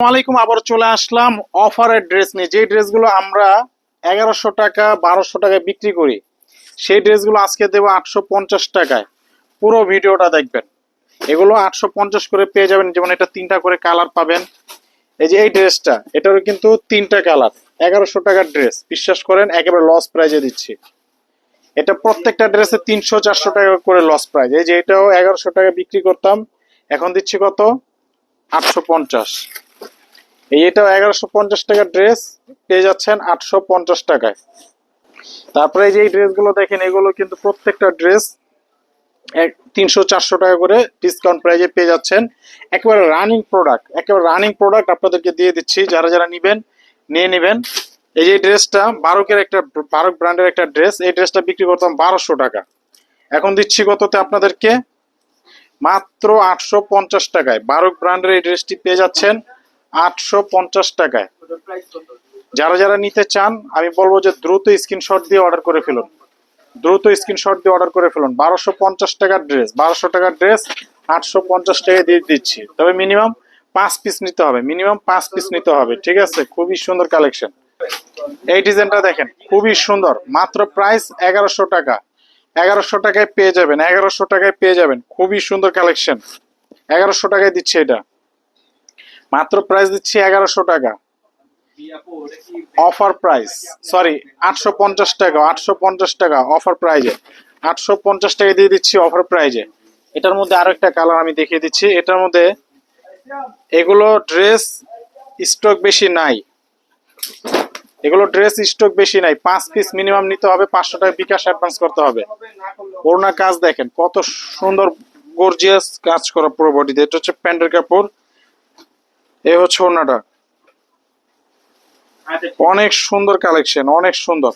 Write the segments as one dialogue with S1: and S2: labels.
S1: আলাইকুম আবার চলে আসলাম অফারের ড্রেস নিয়ে। যে ড্রেসগুলো আমরা এগারোশো টাকা, বারোশো টাকায় বিক্রি করি, সেই ড্রেসগুলো আজকে দেবো আটশো পঞ্চাশ টাকায়। পুরো ভিডিওটা দেখবেন। এগুলো আটশো পঞ্চাশ করে পেয়ে যাবেন, যেমন এটা তিনটা করে কালার পাবেন। এই যে এই ড্রেসটা, এটারও কিন্তু তিনটা কালার, এগারোশো টাকার ড্রেস। বিশ্বাস করেন, একেবারে লস প্রাইজে দিচ্ছি। এটা প্রত্যেকটা ড্রেসে তিনশো, চারশো টাকা করে লস প্রাইজ এই যে এটাও এগারোশো টাকা বিক্রি করতাম, এখন দিচ্ছি কত? আটশো পঞ্চাশ। এই এটাও এগারোশো পঞ্চাশ টাকার ড্রেস পেয়ে যাচ্ছেন আটশো পঞ্চাশ টাকায়। তারপরে যে এই ড্রেসগুলো দেখেন, এগুলো কিন্তু প্রত্যেকটা ড্রেস এক তিনশো চারশো টাকা করে ডিসকাউন্ট প্রাইজে পেয়ে যাচ্ছেন। একেবারে রানিং প্রোডাক্ট একেবারে রানিং প্রোডাক্ট আপনাদেরকে দিয়ে দিচ্ছি, যারা যারা নেবেন, নিয়ে নেবেন। এই যে ড্রেসটা বারোকের একটা, বারোক ব্র্যান্ডের একটা ড্রেস এই ড্রেসটা বিক্রি করতাম বারোশো টাকা। এখন দিচ্ছি কততে আপনাদেরকে মাত্র আটশো পঞ্চাশ টাকায়। বারোক ব্র্যান্ডের এই ড্রেসটি পেয়ে যাচ্ছেন আটশো পঞ্চাশ টাকায়। যারা যারা নিতে চান, আমি বলব যে দ্রুত স্ক্রিনশট দিয়ে অর্ডার করে ফেলুন। দ্রুত স্ক্রিনশট দিয়ে অর্ডার করে ফেলুন। বারোশো পঞ্চাশ টাকার ড্রেস, বারোশো টাকার ড্রেস, আটশো পঞ্চাশ টাকা দিয়ে দিচ্ছি। তবে মিনিমাম পাঁচ পিস নিতে হবে। মিনিমাম পাঁচ পিস নিতে হবে, ঠিক আছে? খুবই সুন্দর কালেকশন। এই ডিজাইনটা দেখেন, খুবই সুন্দর। মাত্র প্রাইস এগারোশো টাকা। এগারোশো টাকায় পেয়ে যাবেন, এগারোশো টাকায় পেয়ে যাবেন। খুবই সুন্দর কালেকশন। এগারোশো টাকায় দিচ্ছে এটা। মাত্র প্রাইস দিচ্ছি এগারোশো টাকা। অফার প্রাইস সরি আটশো পঞ্চাশ টাকা, আটশো পঞ্চাশ টাকা অফার প্রাইজে আটশো পঞ্চাশ টাকা দিয়ে দিচ্ছি অফার প্রাইজে এটার মধ্যে আরও একটা কালার আমি দেখিয়ে দিচ্ছি। এটার মধ্যে এগুলো ড্রেস স্টক বেশি নাই। এগুলো ড্রেস স্টক বেশি নাই। পাঁচ পিস মিনিমাম নিতে হবে, পাঁচশো টাকা বিকাশ অ্যাডভান্স করতে হবে। ওড়না কাজ দেখেন, কত সুন্দর গর্জিয়াস কাজ করা পুরো বডিতে এটা হচ্ছে প্যান্টের কাপড়। এ হচ্ছে ওড়নাটা। অনেক সুন্দর কালেকশন অনেক সুন্দর।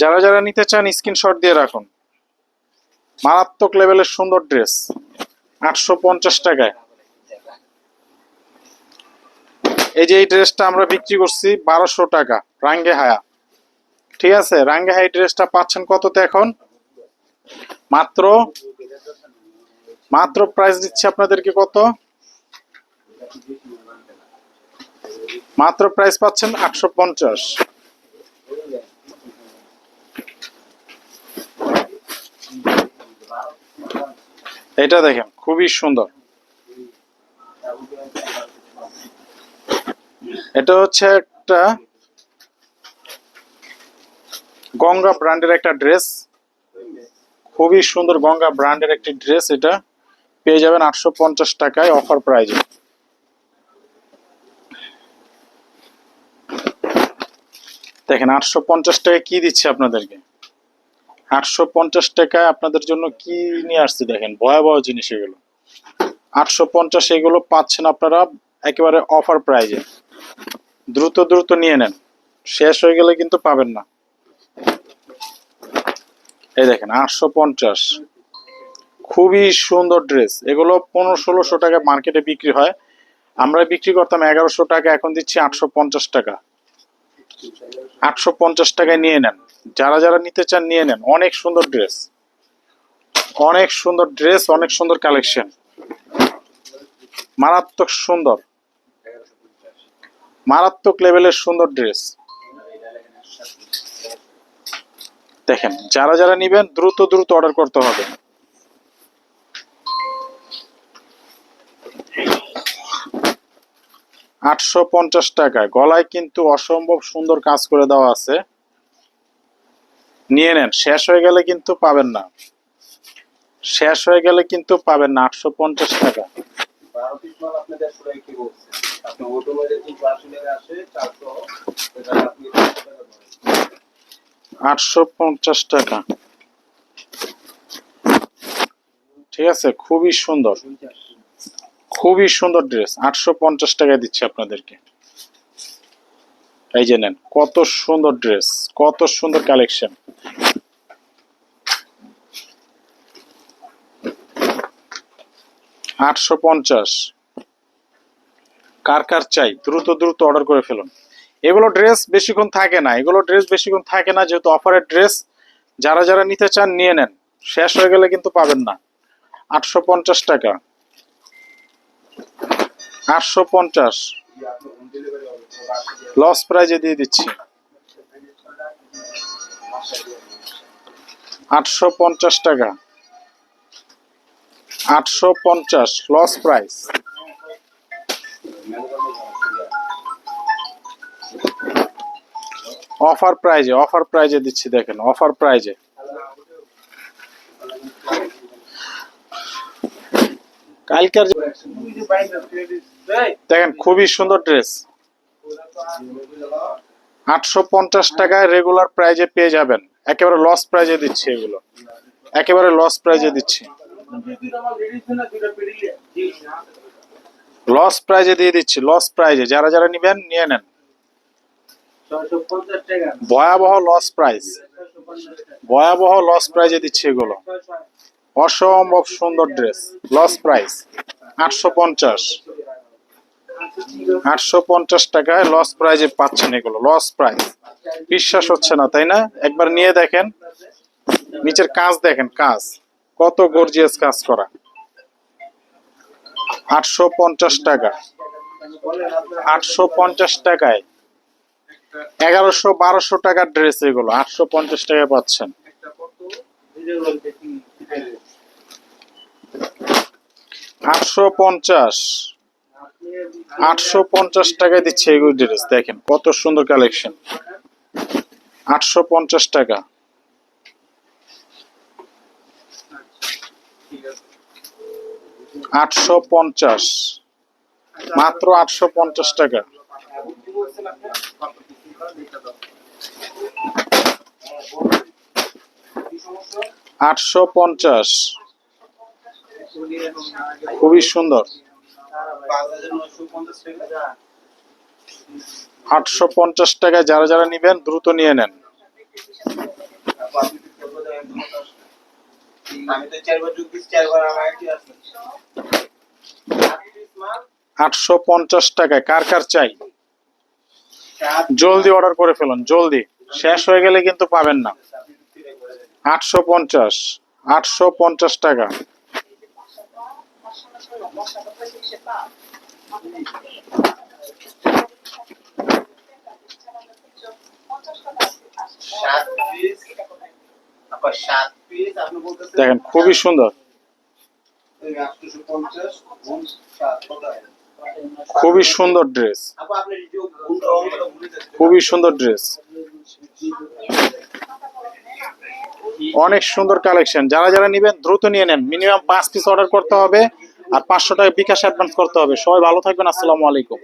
S1: যারা যারা নিতে চান স্ক্রিনশট দিয়ে রাখুন। মারাত্মক লেভেলের সুন্দর ড্রেস আটশো পঞ্চাশ টাকায়। এই যে এই ড্রেসটা আমরা বিক্রি করছি বারোশো টাকা রাঙ্গে হায়া। ঠিক আছে? রাঙ্গে হাই ড্রেসটা পাচ্ছেন কততে এখন? মাত্র মাত্র প্রাইস দিচ্ছে আপনাদেরকে কত? মাত্র প্রাইস পাচ্ছেন আটশো পঞ্চাশ। এটা দেখেন, খুবই সুন্দর। এটা হচ্ছে একটা গঙ্গা ব্র্যান্ডের একটা ড্রেস। খুবই সুন্দর গঙ্গা ব্র্যান্ডের একটি ড্রেস এটা। পেয়ে যাবেন আটশো পঞ্চাশ টাকায় অফার প্রাইজে। দেখেন, আটশো পঞ্চাশ টাকা কি দিচ্ছে আপনাদেরকে? আটশো পঞ্চাশ টাকায় আপনাদের জন্য কি নিয়ে আসছে দেখেন, ভয়াবহ জিনিস এগুলো। আটশো পঞ্চাশ এগুলো পাচ্ছেন আপনারা একেবারে অফার প্রাইজে দ্রুত দ্রুত নিয়ে নেন। শেষ হয়ে গেলে কিন্তু পাবেন না। এই দেখেন, আটশো পঞ্চাশ। খুবই সুন্দর ড্রেস এগুলো পনেরো ষোলোশো টাকা মার্কেটে বিক্রি হয়। আমরা বিক্রি করতাম এগারোশো টাকা, এখন দিচ্ছি আটশো পঞ্চাশ টাকা। আটশো পঞ্চাশ টাকায় নিয়ে নেন। যারা যারা নিতে চান নিয়ে নেন। অনেক সুন্দর ড্রেস। অনেক সুন্দর ড্রেস, অনেক সুন্দর কালেকশন। মারাত্মক সুন্দর। মারাত্মক লেভেলের সুন্দর ড্রেস। দেখেন, যারা যারা নিবেন, দ্রুত দ্রুত অর্ডার করতে হবে। আটশো পঞ্চাশ টাকায় গলায় কিন্তু অসম্ভব সুন্দর কাজ করে দেওয়া আছে। নিয়ে নেন। শেষ হয়ে গেলে কিন্তু পাবেন না। শেষ হয়ে গেলে কিন্তু পাবেন না আটশো পঞ্চাশ টাকা
S2: টাকা টাকা টাকা।
S1: আটশো পঞ্চাশ টাকা। ঠিক আছে? খুবই সুন্দর। খুবই সুন্দর ড্রেস আটশো পঞ্চাশ টাকায় দিচ্ছি আপনাদেরকে। এই যে নেন, কত সুন্দর ড্রেস কত সুন্দর কালেকশন আটশো পঞ্চাশ। কার কার চাই, দ্রুত দ্রুত অর্ডার করে ফেলুন। এগুলো ড্রেস বেশিক্ষণ থাকে না, এগুলো ড্রেস বেশিক্ষণ থাকে না, যেহেতু অফারের ড্রেস যারা যারা নিতে চান, নিয়ে নেন। শেষ হয়ে গেলে কিন্তু পাবেন না। আটশো পঞ্চাশ টাকা। আটশো পঞ্চাশ। লস প্রাইজে দিয়ে দিচ্ছি। আটশো পঞ্চাশ টাকা। আটশো পঞ্চাশ লস প্রাইস অফার প্রাইজে অফার প্রাইজে দিচ্ছি, দেখেন অফার প্রাইজে কালকার দেখেন, খুবই সুন্দর ড্রেস আটশো পঞ্চাশ টাকায় রেগুলার প্রাইজে পেয়ে যাবেন। একেবারে লস প্রাইজে দিচ্ছি এগুলো। একেবারে লস প্রাইজে দিচ্ছি। লস প্রাইজে দিয়ে দিচ্ছি লস প্রাইজে যারা যারা নিবেন, নিয়ে নেন। ভয়াবহ লস প্রাইজ ভয়াবহ লস প্রাইজে দিচ্ছি এগুলো। অসম্ভব সুন্দর ড্রেস লস প্রাইস আটশো পঞ্চাশ। আটশো পঞ্চাশ টাকায় লস প্রাইজে পাচ্ছেন এগুলো লস প্রাইস বিশ্বাস হচ্ছে না, তাই না? একবার নিয়ে দেখেন। নিচের কাজ দেখেন, কাজ। কত গর্জিয়াস কাজ করা। আটশো পঞ্চাশ টাকা। আটশো পঞ্চাশ টাকায় এগারোশো বারোশো টাকার ড্রেস এগুলো, আটশো পঞ্চাশ টাকায় পাচ্ছেন। আটশো পঞ্চাশ। আটশো পঞ্চাশ টাকায় দিচ্ছে এগুলো ড্রেস, দেখেন কত সুন্দর কালেকশন আটশো পঞ্চাশ টাকা। আটশো পঞ্চাশ, মাত্র আটশো পঞ্চাশ টাকা। আটশো পঞ্চাশ। খুবই সুন্দর। আটশো পঞ্চাশ টাকায় যারা যারা নিবেন দ্রুত নিয়ে নেন। আটশো পঞ্চাশ টাকায় কার কার চাই? জলদি অর্ডার করে ফেলুন, জলদি। শেষ হয়ে গেলে কিন্তু পাবেন না। আটশো পঞ্চাশ আটশো পঞ্চাশ টাকা
S2: সাত পিস আপনার সাত পিস আপনি বলতেছেন
S1: দেখেন খুবই সুন্দর? খুবই সুন্দর ড্রেস। খুবই সুন্দর ড্রেস। অনেক সুন্দর কালেকশন। যারা যারা নিবেন দ্রুত নিয়ে নেন। মিনিমাম পাঁচ পিস অর্ডার করতে হবে। আর পাঁচশো টাকা বিকাশ অ্যাডভান্স করতে হবে। সবাই ভালো থাকবেন আসসালামু আলাইকুম।